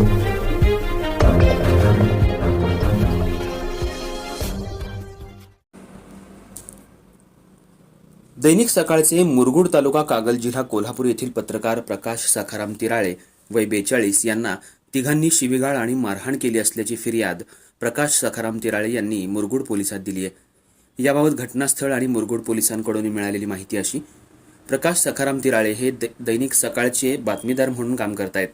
दैनिक सकाळचे मुरगुड तालुका कागल जिल्हा कोल्हापूर येथील पत्रकार प्रकाश सखाराम तिराळे वय बेचाळीस यांना तिघांनी शिवीगाळ आणि मारहाण केली असल्याची फिर्याद प्रकाश सखाराम तिराळे यांनी मुरगुड पोलिसात दिली आहे. याबाबत घटनास्थळ आणि मुरगुड पोलिसांकडून मिळालेली माहिती अशी प्रकाश सखाराम तिराळे हे दै- दैनिक सकाळचे बातमीदार म्हणून काम करतायत.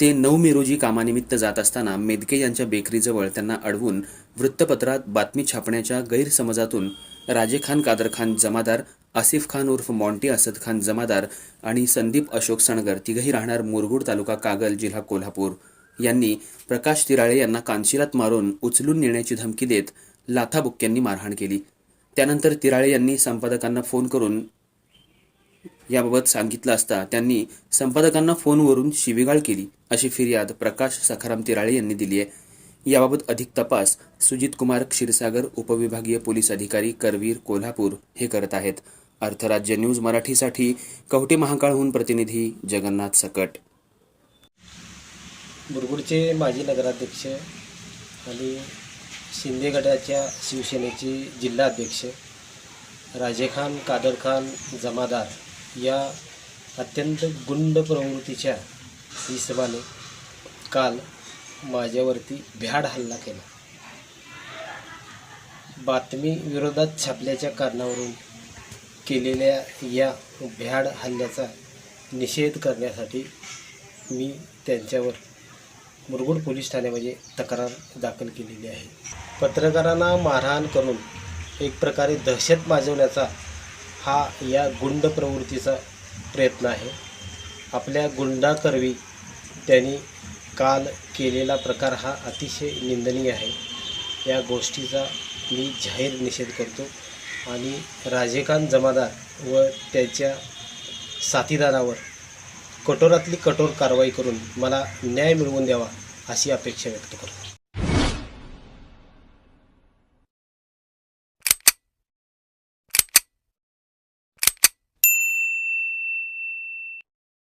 ते नऊ मे रोजी कामानिमित्त जात असताना मेदके यांच्या बेकरीजवळ त्यांना अडवून वृत्तपत्रात बातमी छापण्याच्या गैरसमजातून राजे खान कादर खान जमादार आसिफ खान उर्फ मॉन्टी असद खान जमादार आणि संदीप अशोक सणगर तिघही राहणार मुरगुड तालुका कागल जिल्हा कोल्हापूर. यांनी प्रकाश तिराळे यांना कानशिलात मारून उचलून नेण्याची धमकी देत लाथाबुक्क्यांनी मारहाण केली. त्यानंतर तिराळे यांनी संपादकांना फोन करून याबाबत सांगितलं असता त्यांनी संपादकांना फोनवरून शिवीगाळ केली. अशी फिर्याद प्रकाश सखाराम तिराळे यांनी दिली आहे. याबाबत अधिक तपास सुजित कुमार क्षीरसागर उपविभागीय पोलीस अधिकारी करवीर कोल्हापूर हे करत आहेत. अर्थराज्य न्यूज मराठीसाठी कवटे महाकाळहून प्रतिनिधी जगन्नाथ सकट. बुरगुडचे माजी नगराध्यक्ष आणि शिंदे गटाच्या शिवसेनेचे जिल्हाध्यक्ष राजेखान कादरखान जमादार या अत्यंत गुंड प्रवृत्तीच्या हिशोबाने काल माझ्यावरती भ्याड हल्ला केला. बातमी विरोधात छापल्याच्या कारणावरून केलेल्या या भ्याड हल्ल्याचा निषेध करण्यासाठी मी त्यांच्यावर मुरगुड पोलीस ठाण्यामध्ये तक्रार दाखल केलेली आहे. पत्रकारांना मारहाण करून एक प्रकारे दहशत माजवण्याचा हा या गुंड प्रवृत्तीचा प्रयत्न आहे. आपल्या गुंडाकरवी त्यांनी काल केलेला प्रकार हा अतिशय निंदनीय आहे. या गोष्टीचा मी जाहीर निषेध करतो आणि राजेकांत जमादार व त्याच्या साथीदारावर कठोरातली कठोर कारवाई करून मला न्याय मिळवून द्यावा अशी अपेक्षा व्यक्त करतो.